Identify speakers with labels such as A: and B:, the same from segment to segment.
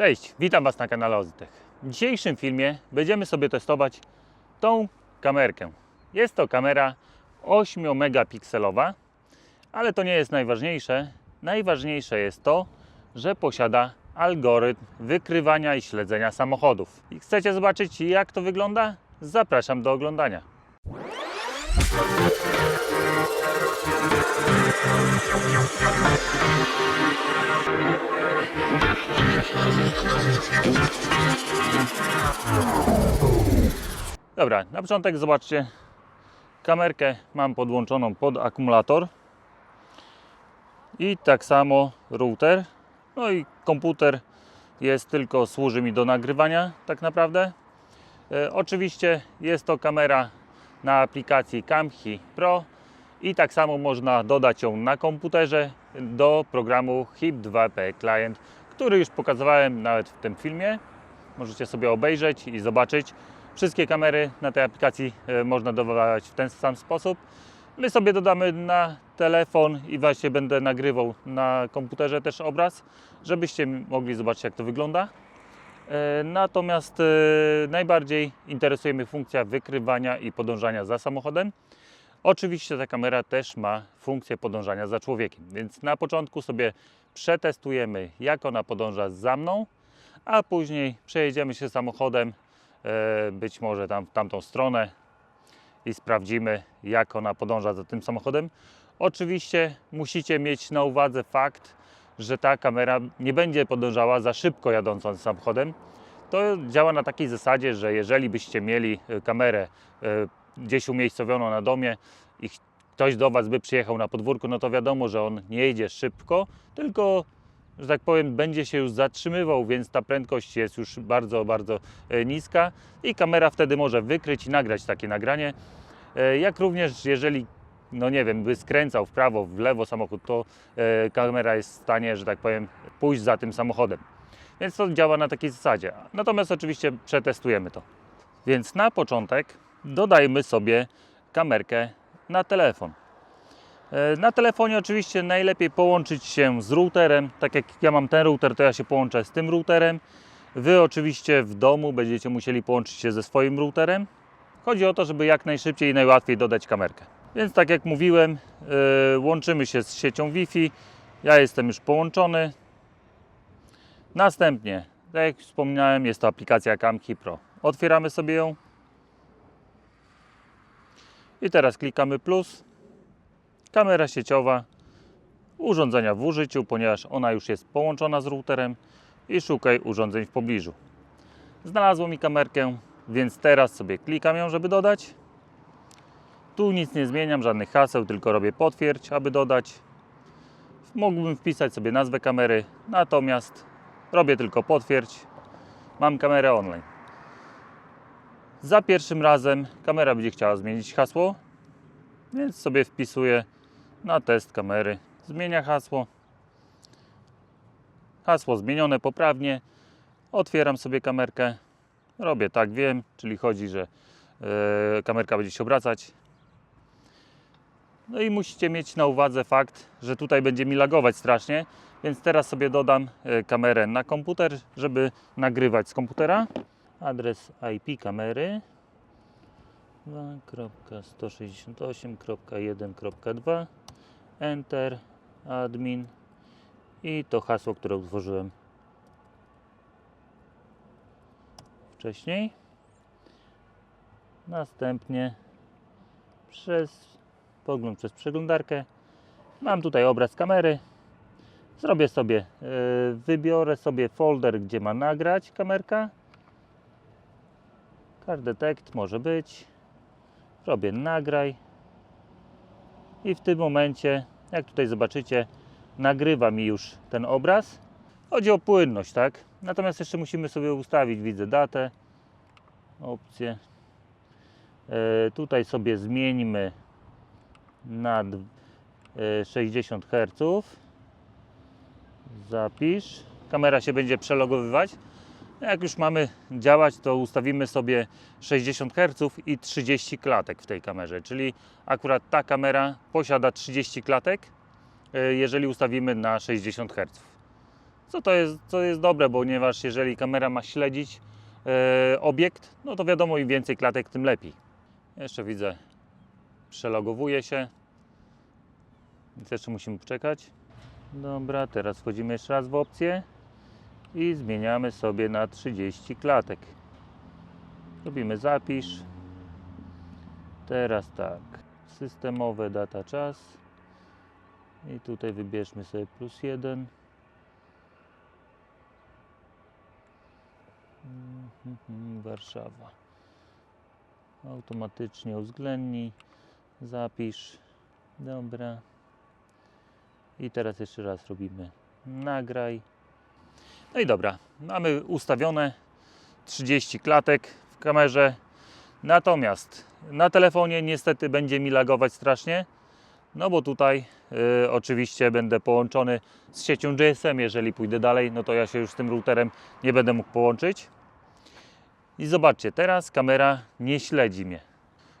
A: Cześć, witam Was na kanale Ozitech. W dzisiejszym filmie będziemy sobie testować tą kamerkę. Jest to kamera 8 megapikselowa, ale to nie jest najważniejsze. Najważniejsze jest to, że posiada algorytm wykrywania i śledzenia samochodów. I chcecie zobaczyć jak to wygląda? Zapraszam do oglądania. Dobra, na początek zobaczcie. Kamerkę mam podłączoną pod akumulator. I tak samo router. No i komputer jest tylko, służy mi do nagrywania tak naprawdę. E, oczywiście jest to kamera na aplikacji Camhi Pro i tak samo można dodać ją na komputerze do programu HIP2P Client, który już pokazywałem nawet w tym filmie. Możecie sobie obejrzeć i zobaczyć. Wszystkie kamery na tej aplikacji e, można dodawać w ten sam sposób. My sobie dodamy na telefon i właśnie będę nagrywał na komputerze też obraz, żebyście mogli zobaczyć jak to wygląda. E, Natomiast e, najbardziej interesuje mnie funkcja wykrywania i podążania za samochodem. Oczywiście ta kamera też ma funkcję podążania za człowiekiem, więc na początku sobie przetestujemy jak ona podąża za mną, a później przejedziemy się samochodem, e, być może tam w tamtą stronę i sprawdzimy jak ona podąża za tym samochodem. Oczywiście musicie mieć na uwadze fakt, że ta kamera nie będzie podążała za szybko jadącym samochodem. To działa na takiej zasadzie, że jeżeli byście mieli e, kamerę e, gdzieś umiejscowioną na domie i ktoś do Was by przyjechał na podwórku, no to wiadomo, że on nie jedzie szybko, tylko, że tak powiem, będzie się już zatrzymywał, więc ta prędkość jest już bardzo, bardzo e, niska i kamera wtedy może wykryć i nagrać takie nagranie. E, Jak również jeżeli no nie wiem, by skręcał w prawo, w lewo samochód, to e, kamera jest w stanie, że tak powiem, pójść za tym samochodem. Więc to działa na takiej zasadzie. Natomiast oczywiście przetestujemy to. Więc na początek dodajmy sobie kamerkę na telefon. E, Na telefonie oczywiście najlepiej połączyć się z routerem. Tak jak ja mam ten router, to ja się połączę z tym routerem. Wy oczywiście w domu będziecie musieli połączyć się ze swoim routerem. Chodzi o to, żeby jak najszybciej i najłatwiej dodać kamerkę. Więc tak jak mówiłem, yy, łączymy się z siecią Wi-Fi. Ja jestem już połączony. Następnie, tak jak wspomniałem, jest to aplikacja Camki Pro. Otwieramy sobie ją. I teraz klikamy plus. Kamera sieciowa urządzenia w użyciu, ponieważ ona już jest połączona z routerem i szukaj urządzeń w pobliżu. Znalazło mi kamerkę, więc teraz sobie klikam ją, żeby dodać. Tu nic nie zmieniam, żadnych haseł, tylko robię potwierdź, aby dodać. Mógłbym wpisać sobie nazwę kamery, natomiast robię tylko potwierdź. Mam kamerę online. Za pierwszym razem kamera będzie chciała zmienić hasło, więc sobie wpisuję na test kamery. Zmienia hasło. Hasło zmienione poprawnie. Otwieram sobie kamerkę. Robię tak, wiem, czyli chodzi, że e, kamerka będzie się obracać. No i musicie mieć na uwadze fakt, że tutaj będzie mi lagować strasznie, więc teraz sobie dodam e, kamerę na komputer, żeby nagrywać z komputera. Adres IP kamery 2.168.1.2 Enter admin i to hasło, które utworzyłem wcześniej. Następnie przez pogląd przez przeglądarkę. Mam tutaj obraz kamery. Zrobię sobie, yy, wybiorę sobie folder, gdzie ma nagrać kamerka. Card Detect może być. Robię nagraj. I w tym momencie, jak tutaj zobaczycie, nagrywa mi już ten obraz. Chodzi o płynność, tak? Natomiast jeszcze musimy sobie ustawić, widzę datę, opcję. Yy, tutaj sobie zmieńmy na d- e, 60 Hz. Zapisz. Kamera się będzie przelogowywać. Jak już mamy działać, to ustawimy sobie 60 Hz i 30 klatek w tej kamerze. Czyli akurat ta kamera posiada 30 klatek, e, jeżeli ustawimy na 60 Hz. Co to jest, co jest dobre, ponieważ jeżeli kamera ma śledzić e, obiekt, no to wiadomo, im więcej klatek, tym lepiej. Jeszcze widzę, przelogowuje się. Więc jeszcze musimy poczekać. Dobra, teraz wchodzimy jeszcze raz w opcję i zmieniamy sobie na 30 klatek. Robimy zapisz. Teraz tak, systemowe data czas. I tutaj wybierzmy sobie plus jeden. Mhm, Warszawa. Automatycznie uwzględnij. Zapisz. Dobra. I teraz jeszcze raz robimy nagraj. No i dobra, mamy ustawione 30 klatek w kamerze. Natomiast na telefonie niestety będzie mi lagować strasznie. No bo tutaj y, oczywiście będę połączony z siecią GSM. Jeżeli pójdę dalej, no to ja się już z tym routerem nie będę mógł połączyć. I zobaczcie, teraz kamera nie śledzi mnie.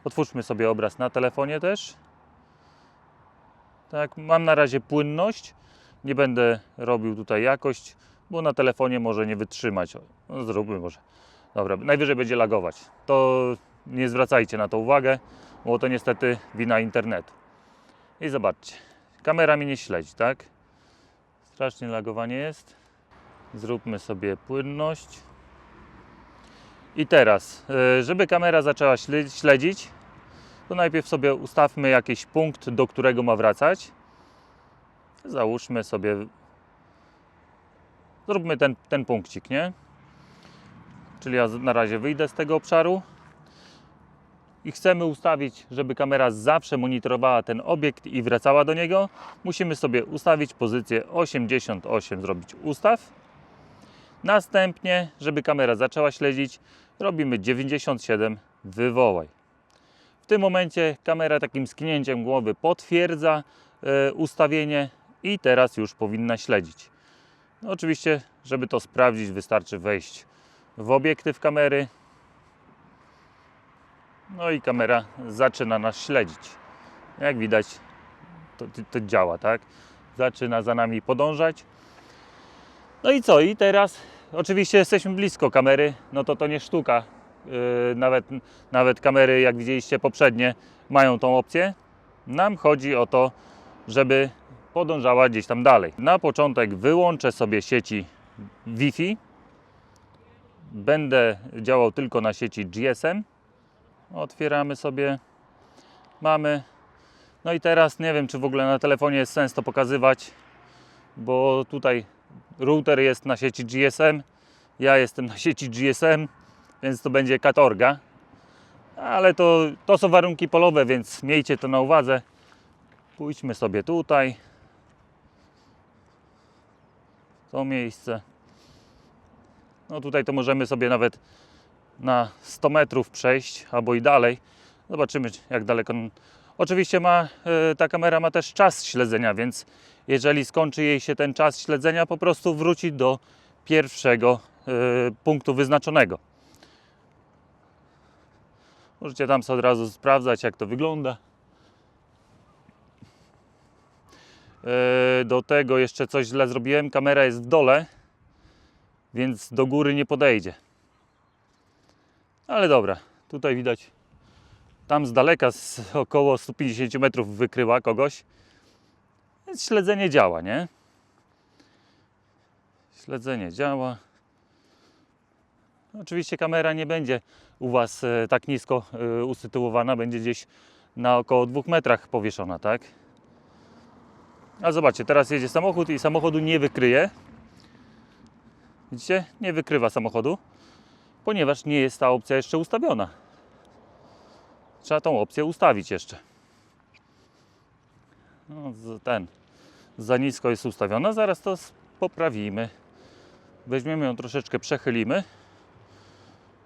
A: Otwórzmy sobie obraz na telefonie też. Tak, mam na razie płynność. Nie będę robił tutaj jakość, bo na telefonie może nie wytrzymać. No, zróbmy może. Dobra, najwyżej będzie lagować. To nie zwracajcie na to uwagę, bo to niestety wina internetu. I zobaczcie, kamera mnie nie śledzi, tak? Strasznie lagowanie jest. Zróbmy sobie płynność. I teraz, e, żeby kamera zaczęła śle- śledzić, to najpierw sobie ustawmy jakiś punkt, do którego ma wracać. Załóżmy sobie, zróbmy ten, ten punkcik, nie? Czyli ja na razie wyjdę z tego obszaru i chcemy ustawić, żeby kamera zawsze monitorowała ten obiekt i wracała do niego, musimy sobie ustawić pozycję 88, zrobić ustaw. Następnie, żeby kamera zaczęła śledzić, robimy 97, wywołaj. W tym momencie kamera takim sknięciem głowy potwierdza e, ustawienie i teraz już powinna śledzić. No, oczywiście, żeby to sprawdzić, wystarczy wejść w obiektyw kamery. No i kamera zaczyna nas śledzić. Jak widać, to, to, działa, tak? Zaczyna za nami podążać. No i co? I teraz oczywiście jesteśmy blisko kamery, no to to nie sztuka. Yy, nawet, nawet kamery, jak widzieliście poprzednie, mają tą opcję. Nam chodzi o to, żeby podążała gdzieś tam dalej. Na początek wyłączę sobie sieci Wi-Fi. Będę działał tylko na sieci GSM. Otwieramy sobie. Mamy. No i teraz nie wiem, czy w ogóle na telefonie jest sens to pokazywać, bo tutaj router jest na sieci GSM, ja jestem na sieci GSM, więc to będzie katorga. Ale to, to są warunki polowe, więc miejcie to na uwadze. Pójdźmy sobie tutaj. To miejsce. No tutaj to możemy sobie nawet na 100 metrów przejść, albo i dalej. Zobaczymy, jak daleko. Oczywiście ma, e, ta kamera ma też czas śledzenia, więc jeżeli skończy jej się ten czas śledzenia, po prostu wróci do pierwszego e, punktu wyznaczonego. Możecie tam sobie od razu sprawdzać, jak to wygląda. E, Do tego jeszcze coś źle zrobiłem. Kamera jest w dole, więc do góry nie podejdzie. Ale dobra, tutaj widać, tam z daleka, z około 150 metrów wykryła kogoś. Więc śledzenie działa, nie? Śledzenie działa. Oczywiście kamera nie będzie u Was e, tak nisko e, usytuowana, będzie gdzieś na około 2 metrach powieszona, tak? A zobaczcie, teraz jedzie samochód i samochodu nie wykryje. Widzicie? Nie wykrywa samochodu, ponieważ nie jest ta opcja jeszcze ustawiona. Trzeba tą opcję ustawić jeszcze. No, ten za nisko jest ustawiona, zaraz to poprawimy. Weźmiemy ją troszeczkę, przechylimy,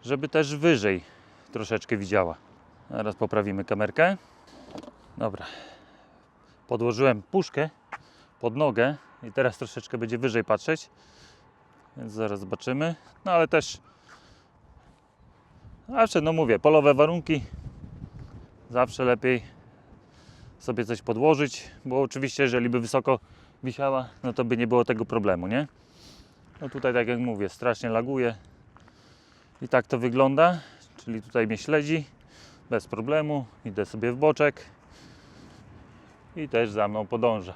A: żeby też wyżej troszeczkę widziała. Zaraz poprawimy kamerkę. Dobra. Podłożyłem puszkę pod nogę i teraz troszeczkę będzie wyżej patrzeć. Więc zaraz zobaczymy. No ale też zawsze, no mówię, polowe warunki. Zawsze lepiej sobie coś podłożyć, bo oczywiście jeżeli by wysoko wisiała, no to by nie było tego problemu, nie? No tutaj tak jak mówię, strasznie laguje. I tak to wygląda. Czyli tutaj mnie śledzi bez problemu. Idę sobie w boczek i też za mną podąża.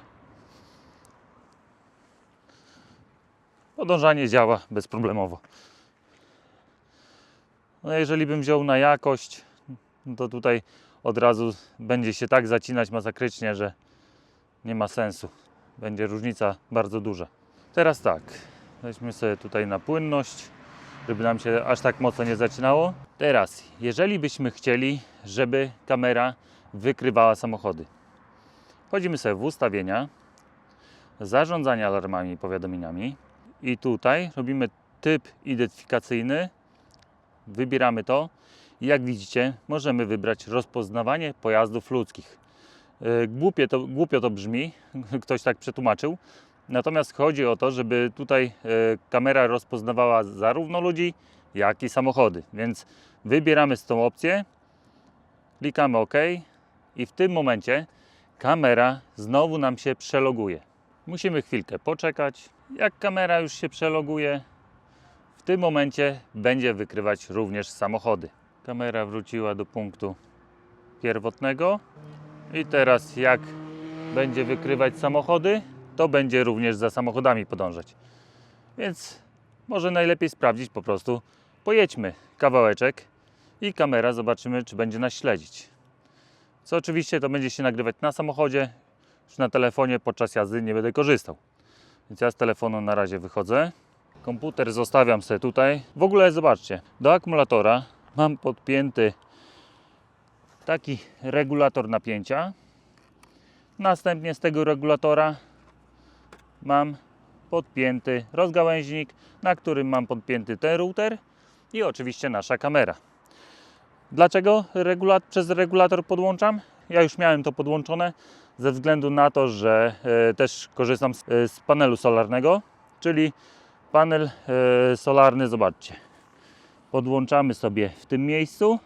A: Podążanie działa bezproblemowo. No jeżeli bym wziął na jakość, to tutaj od razu będzie się tak zacinać masakrycznie, że nie ma sensu. Będzie różnica bardzo duża. Teraz tak, weźmy sobie tutaj na płynność, żeby nam się aż tak mocno nie zacinało. Teraz, jeżeli byśmy chcieli, żeby kamera wykrywała samochody, wchodzimy sobie w ustawienia, zarządzanie alarmami i powiadomieniami i tutaj robimy typ identyfikacyjny, wybieramy to jak widzicie możemy wybrać rozpoznawanie pojazdów ludzkich. Yy, Głupie to, głupio to brzmi, ktoś tak przetłumaczył, natomiast chodzi o to, żeby tutaj yy, kamera rozpoznawała zarówno ludzi, jak i samochody, więc wybieramy z tą opcję, klikamy OK i w tym momencie kamera znowu nam się przeloguje. Musimy chwilkę poczekać. Jak kamera już się przeloguje, w tym momencie będzie wykrywać również samochody. Kamera wróciła do punktu pierwotnego i teraz jak będzie wykrywać samochody, to będzie również za samochodami podążać. Więc może najlepiej sprawdzić po prostu pojedźmy kawałeczek i kamera zobaczymy czy będzie nas śledzić. Co oczywiście to będzie się nagrywać na samochodzie, już na telefonie podczas jazdy nie będę korzystał. Więc ja z telefonu na razie wychodzę. Komputer zostawiam sobie tutaj. W ogóle zobaczcie, do akumulatora mam podpięty taki regulator napięcia. Następnie z tego regulatora mam podpięty rozgałęźnik, na którym mam podpięty ten router i oczywiście nasza kamera. Dlaczego przez regulator podłączam? Ja już miałem to podłączone ze względu na to, że e, też korzystam z, e, z panelu solarnego, czyli panel e, solarny, zobaczcie. Podłączamy sobie w tym miejscu,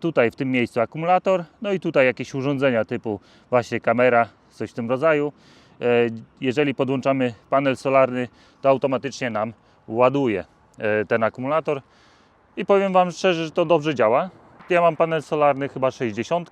A: tutaj w tym miejscu akumulator, no i tutaj jakieś urządzenia typu właśnie kamera, coś w tym rodzaju. Jeżeli podłączamy panel solarny, to automatycznie nam ładuje ten akumulator i powiem Wam szczerze, że to dobrze działa. Ja mam panel solarny chyba 60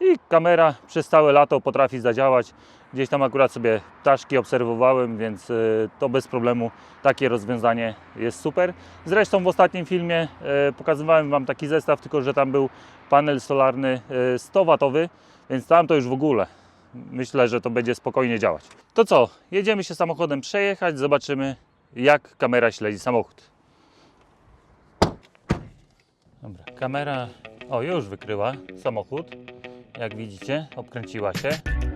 A: i kamera przez całe lato potrafi zadziałać. Gdzieś tam akurat sobie ptaszki obserwowałem, więc y, to bez problemu takie rozwiązanie jest super. Zresztą w ostatnim filmie y, pokazywałem Wam taki zestaw, tylko że tam był panel solarny y, 100 watowy, więc tam to już w ogóle. Myślę, że to będzie spokojnie działać. To co? Jedziemy się samochodem przejechać, zobaczymy jak kamera śledzi samochód. Dobra, kamera o już wykryła samochód. Jak widzicie, obkręciła się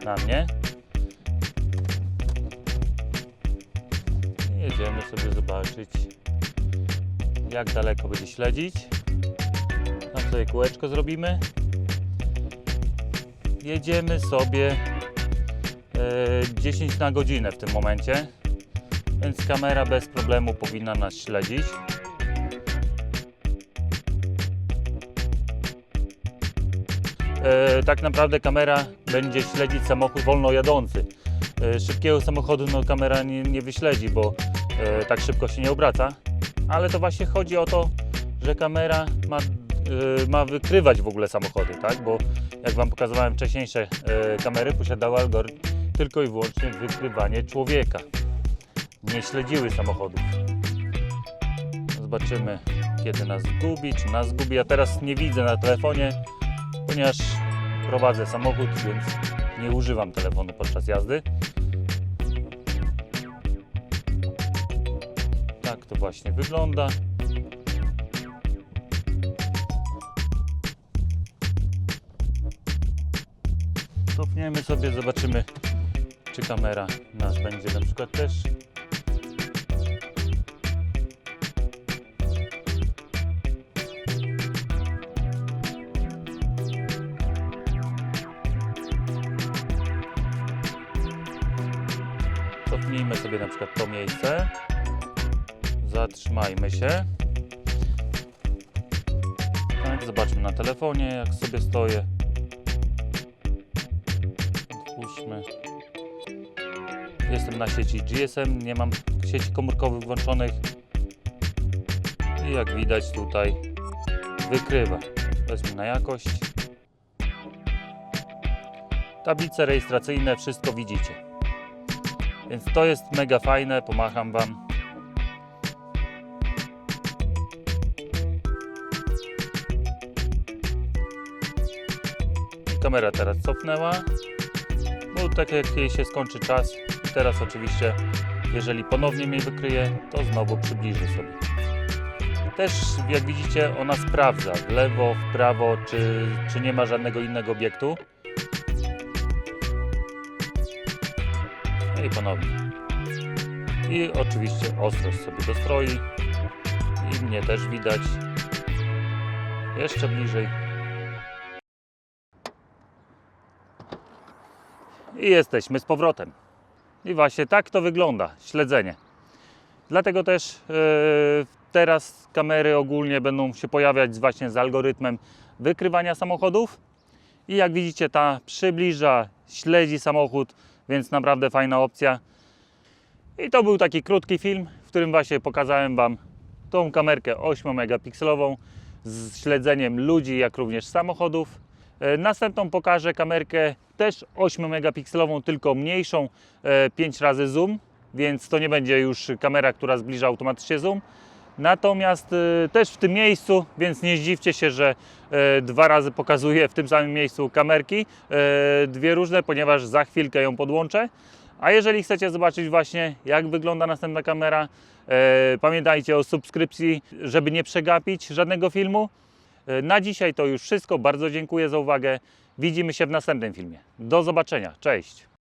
A: na mnie. Jedziemy sobie zobaczyć, jak daleko będzie śledzić. Tam sobie kółeczko zrobimy. Jedziemy sobie e, 10 na godzinę w tym momencie, więc kamera bez problemu powinna nas śledzić. E, tak naprawdę kamera będzie śledzić samochód wolno jadący. E, szybkiego samochodu no, kamera nie, nie wyśledzi, bo e, tak szybko się nie obraca. Ale to właśnie chodzi o to, że kamera ma, e, ma wykrywać w ogóle samochody, tak? Bo jak Wam pokazywałem wcześniejsze e, kamery, posiadały algorytm tylko i wyłącznie wykrywanie człowieka. Nie śledziły samochodów. Zobaczymy, kiedy nas zgubi, czy nas zgubi. Ja teraz nie widzę na telefonie, ponieważ prowadzę samochód, więc nie używam telefonu podczas jazdy. Tak to właśnie wygląda. Cofniemy sobie, zobaczymy, czy kamera nas będzie na przykład też Zatrzymajmy się. Tak, zobaczmy na telefonie, jak sobie stoję. Odpuśćmy. Jestem na sieci GSM, nie mam sieci komórkowych włączonych. I jak widać tutaj wykrywa. Wezmę na jakość. Tablice rejestracyjne, wszystko widzicie. Więc to jest mega fajne, pomacham Wam. Kamera teraz cofnęła, bo tak jak jej się skończy czas, teraz oczywiście, jeżeli ponownie mnie wykryje, to znowu przybliży sobie. Też jak widzicie, ona sprawdza w lewo, w prawo, czy, czy nie ma żadnego innego obiektu. No i ponownie. I oczywiście ostrość sobie dostroi. I mnie też widać. Jeszcze bliżej. I jesteśmy z powrotem. I właśnie tak to wygląda, śledzenie. Dlatego też e, teraz kamery ogólnie będą się pojawiać właśnie z algorytmem wykrywania samochodów. I jak widzicie, ta przybliża, śledzi samochód, więc naprawdę fajna opcja. I to był taki krótki film, w którym właśnie pokazałem Wam tą kamerkę 8 megapikselową z śledzeniem ludzi, jak również samochodów. E, Następną pokażę kamerkę też 8 megapikselową, tylko mniejszą, 5 razy zoom, więc to nie będzie już kamera, która zbliża automatycznie zoom. Natomiast e, też w tym miejscu, więc nie zdziwcie się, że e, dwa razy pokazuję w tym samym miejscu kamerki, e, dwie różne, ponieważ za chwilkę ją podłączę. A jeżeli chcecie zobaczyć właśnie jak wygląda następna kamera, e, pamiętajcie o subskrypcji, żeby nie przegapić żadnego filmu. E, Na dzisiaj to już wszystko. Bardzo dziękuję za uwagę. Widzimy się w następnym filmie. Do zobaczenia. Cześć.